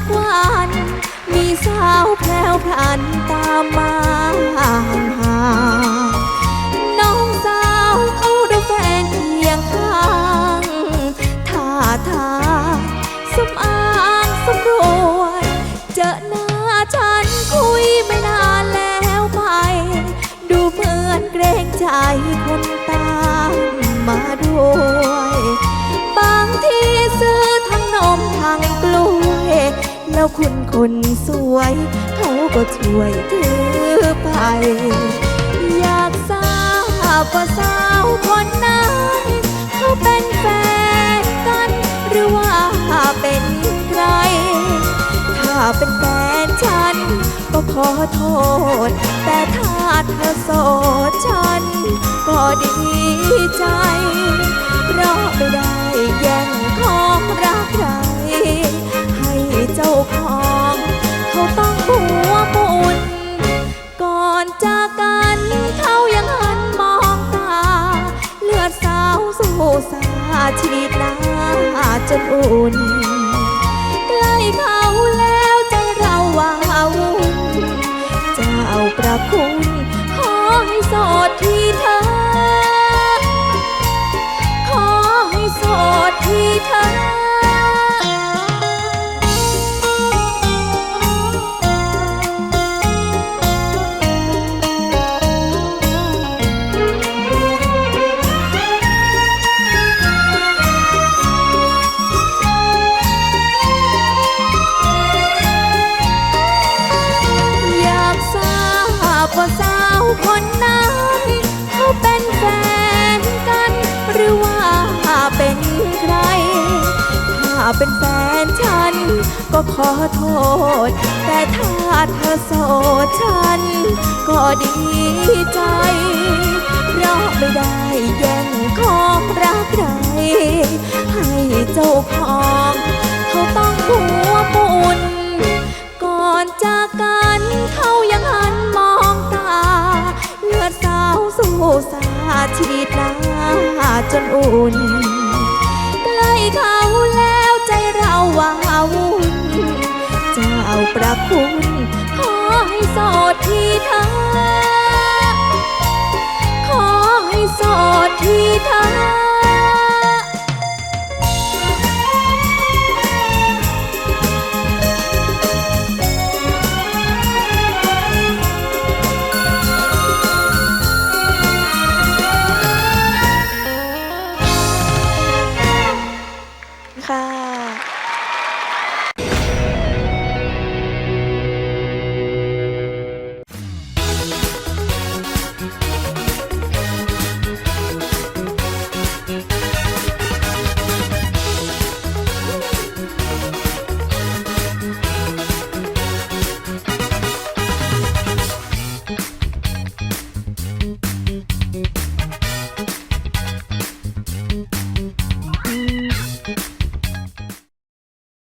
กวัน มีสาวแพรวพันตามมาหาน้องสาวเขาดูแฟนเอียงข้างท่าทางสมอางสมรวยเจอหน้าฉันคุยไม่นานแล้วไป ดูเหมือนเกรงใจคนตามมาด้วย บางที แล้วคุณคนสวย เขาก็ช่วยถือไป อยากทราบว่าสาวคนนั้นเขาเป็นแฟนกัน หรือว่าเป็นใคร ถ้าเป็นแฟนฉัน ก็ขอโทษ แต่ถ้าเธอโสดฉัน ก็ดีใจ เพราะไม่ได้ ฉีดน้าจนอุ่นใกล้เขาแล้วใจเราว้าวุ่นเจ้าประคุณขอให้โสดที่เธอขอให้โสดที่เธอ เป็นแฟนฉัน ก็ขอโทษ แต่ถ้าเธอโสดฉัน ก็ดีใจ เพราะไม่ได้แย่งของรักใครให้เจ้าของเขาต้องหัวมุนก่อนจากกันเขายังหันมองตาเลือดสาวสู่สาฉีดหน้าจนอุ่น ประคุณขอให้โสดที่เธอ